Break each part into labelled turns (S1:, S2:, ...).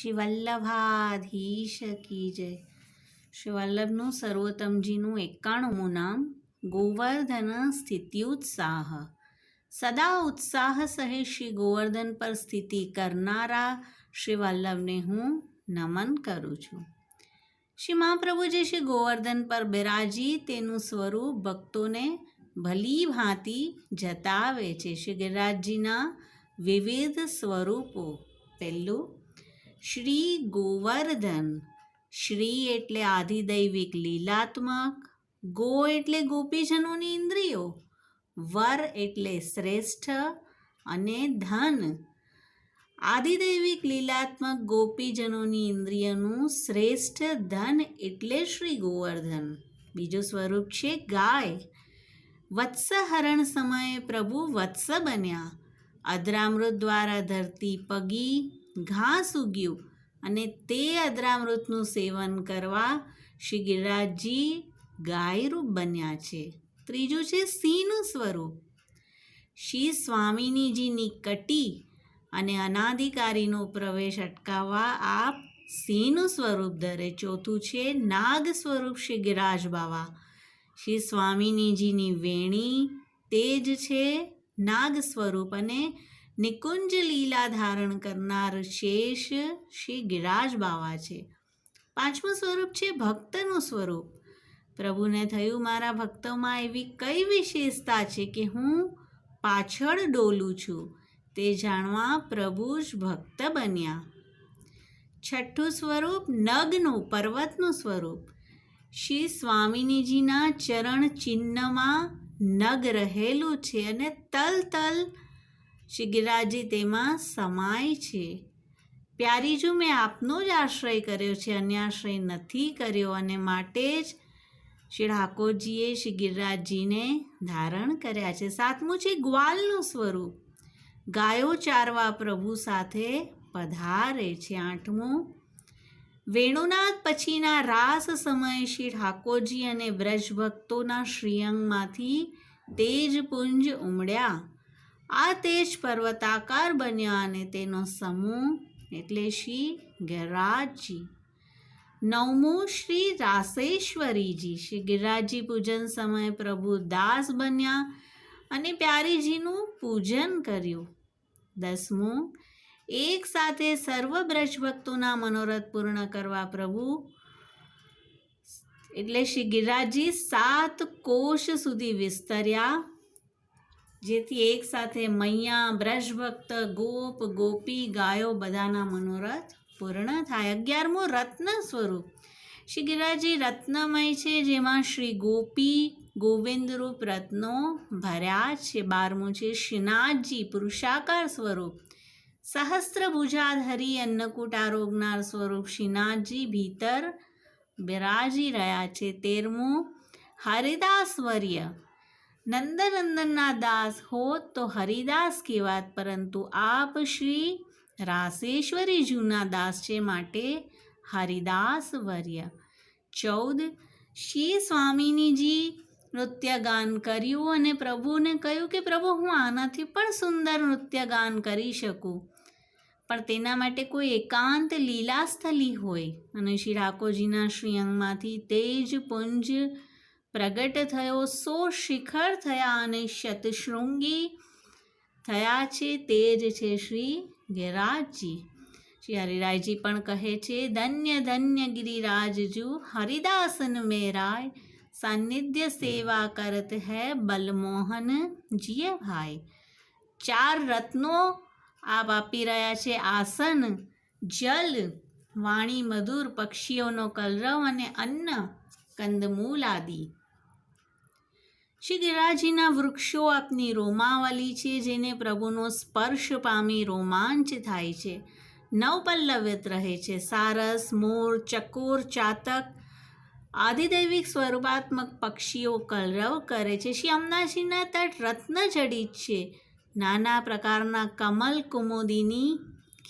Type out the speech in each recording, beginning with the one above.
S1: શ્રી વલ્લભાધીશ કી જય. શ્રી વલ્લભનું સર્વોત્તમજીનું એકાણુંમું નામ ગોવર્ધન સ્થિત્યુત્સાહ. સદા ઉત્સાહ સહે શ્રી ગોવર્ધન પર સ્થિતિ કરનારા શ્રી વલ્લભને હું નમન કરું છું. શ્રી મહાપ્રભુજી શ્રી ગોવર્ધન પર બિરાજી તેનું સ્વરૂપ ભક્તોને ભલી ભાંતિ જતાવે છે. શ્રી ગિરિરાજજીના વિવિધ સ્વરૂપો. પહેલું શ્રી ગોવર્ધન. શ્રી એટલે આધિદૈવિક લીલાત્મક, ગો એટલે ગોપીજનોની ઇન્દ્રિયો, વર એટલે શ્રેષ્ઠ અને ધન. આદિદૈવિક લીલાત્મક ગોપીજનોની ઇન્દ્રિયનું શ્રેષ્ઠ ધન એટલે શ્રી ગોવર્ધન. બીજું સ્વરૂપ છે ગાય. વત્સહરણ સમયે પ્રભુ વત્સ બન્યા. અદ્રામૃત દ્વારા ધરતી પગી ઘાસ ઉગ્યું અને તે અદ્રામૃતનું સેવન કરવા શ્રી ગિરિરાજજી ગાયરૂપ બન્યા છે. ત્રીજું છે સિંહનું સ્વરૂપ. શ્રી સ્વામિનીજીની કટી અને અનાધિકારીનો પ્રવેશ અટકાવવા આપ સિંહનું સ્વરૂપ ધરે. ચોથું છે નાગ સ્વરૂપ શ્રી ગિરાજ બાવા. શ્રી સ્વામિનીજીની વેણી તે જ છે નાગ સ્વરૂપ અને નિકુંજ લીલા ધારણ કરનાર શેષ શ્રી ગિરાજ બાવા છે. પાંચમું સ્વરૂપ છે ભક્તનું સ્વરૂપ. પ્રભુને થયું મારા ભક્તોમાં એવી કઈ વિશેષતા છે કે હું પાછળ ડોલું છું? તે જાણવા પ્રભુ જ ભક્ત બન્યા. છઠ્ઠું સ્વરૂપ નગનું, પર્વતનું સ્વરૂપ. શ્રી સ્વામિનીજીના ચરણ ચિહ્નમાં નગ રહેલું છે અને તલ તલ શ્રી ગિરિરાજજી તેમાં સમાય છે. પ્યારીજુ મેં આપનો જ આશ્રય કર્યો છે, અન્ય આશ્રય નથી કર્યો અને માટે જ શ્રી ઠાકોરજીએ શ્રી ગિરિરાજજીને ધારણ કર્યા છે. સાતમું છે ગ્વાલનું સ્વરૂપ. ગાયો ચારવા પ્રભુ સાથે પધારે છે. આઠમું, વેણુનાથ પછીના રાસ સમયે શ્રી ઠાકોરજી અને બ્રજભક્તોના શ્રીઅંગમાંથી તેજ પુંજ ઉમડ્યા આ તેજ પર્વતાકાર બન્યા અને તેનો સમૂહ એટલે શ્રી ગિરરાજજી. નવમું શ્રી રાસેશ્વરીજી. શ્રી ગિરરાજજી પૂજન સમયે પ્રભુ દાસ બન્યા અને પ્યારીજીનું પૂજન કર્યું. દસમું, એક સાથે સર્વ બ્રજભક્તોના મનોરથ પૂર્ણ કરવા પ્રભુ એટલે શ્રી ગિરરાજજી સાત કોષ સુધી વિસ્તર્યા. જેથી એક સાથે મૈયા, બ્રજભક્ત, ગોપ, ગોપી, ગાયો બધાના મનોરથ પૂર્ણ થાય. અગિયારમું રત્ન સ્વરૂપ. શ્રી ગિરાજી રત્નમય છે, જેમાં શ્રી ગોપી, ગોવિંદરૂપ રત્નો ભર્યા છે. બારમું છે, શ્રીનાથજી પુરુષાકાર સ્વરૂપ. સહસ્ત્રભુજાધરી અન્નકૂટ આરોગનાર સ્વરૂપ શ્રીનાથજી ભીતર બિરાજી રહ્યા છે. તેરમું હરિદાસવર્ય નંદનંદનના દાસ હોત તો હરિદાસ કહેવાત પરંતુ આપ શ્રી રાસેશ્વરી જૂના દાસ છે માટે હરિદાસ વર્ય ચૌદ શ્રી સ્વામિનીજી નૃત્ય ગાન કર્યું અને પ્રભુને કહ્યું કે, પ્રભુ, હું આનાથી પણ સુંદર નૃત્ય ગાન કરી શકું. પણ તેના માટે કોઈ એકાંત લીલાસ્થલી હોય અને શ્રી ઠાકોરજીના શ્રીઅંગમાંથી તેજ, પુંજ પ્રગટ થયો, સો શિખર થયા અને શતશૃંગી થયા છે. તે જ છે શ્રી ગિરિરાજજી શ્રી હરિરાયજી પણ કહે છે, ધન્ય ધન્ય ગિરિરાજજુ, હરિદાસન મેરાય, સાનિધ્ય સેવા કરત હૈ બલમોહન જીએ ભાઈ ચાર રત્નો આપ આપી રહ્યા છે, આસન, જલ, વાણી, મધુર, પક્ષીઓનો કલરવ અને અન્ન, કંદમૂલ આદિ. શ્રી ગિરાજીના વૃક્ષો આપની રોમાવલી છે, જેને પ્રભુનો સ્પર્શ પામી રોમાંચ થાય છે. નવપલ્લવિત રહે છે. સારસ મોર ચકોર, ચાતક આધિદૈવિક સ્વરૂપાત્મક પક્ષીઓ કલરવ કરે છે. શ્રી અમનાજીના તટ રત્ન જડિત છે. નાના પ્રકારના કમલ કુમોદીની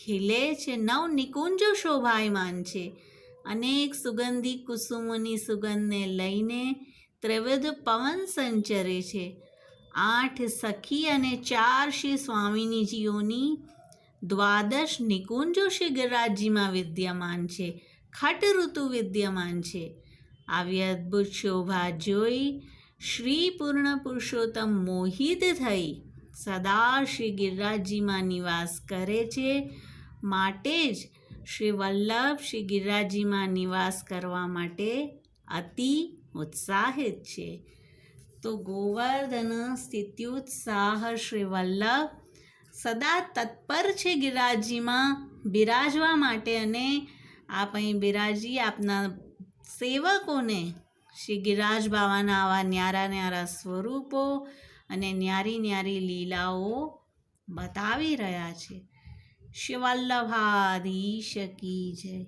S1: ખીલે છે. નવ નિકુંજો શોભાયમાન છે. અનેક સુગંધી કુસુમોની સુગંધને લઈને ત્રિવિધ પવન સંચરે છે. આઠ સખી અને ચાર શ્રી સ્વામિનીજીઓની દ્વાદશ નિકુંજો શ્રી ગિરરાજજીમાં વિદ્યમાન છે. ખટ ઋતુ વિદ્યમાન છે. આવી અદ્ભુત શોભા જોઈ શ્રી પૂર્ણ પુરુષોત્તમ મોહિત થઈ સદા શ્રી ગિરરાજજીમાં નિવાસ કરે છે. માટે જ શ્રી વલ્લભ શ્રી ગિરરાજજીમાં નિવાસ કરવા માટે અતિ ઉત્સાહિત છે. તો ગોવર્ધન સ્થિત્યુત્સાહ શ્રી વલ્લભ સદા તત્પર છે ગિરાજીમાં બિરાજવા માટે અને આપ અહીં બિરાજી આપના સેવકોને શ્રી ગિરાજ બાવાના આવા ન્યારા ન્યારા સ્વરૂપો અને ન્યારી ન્યારી લીલાઓ બતાવી રહ્યા છે. શિવલ્લભાધીશ કી જય.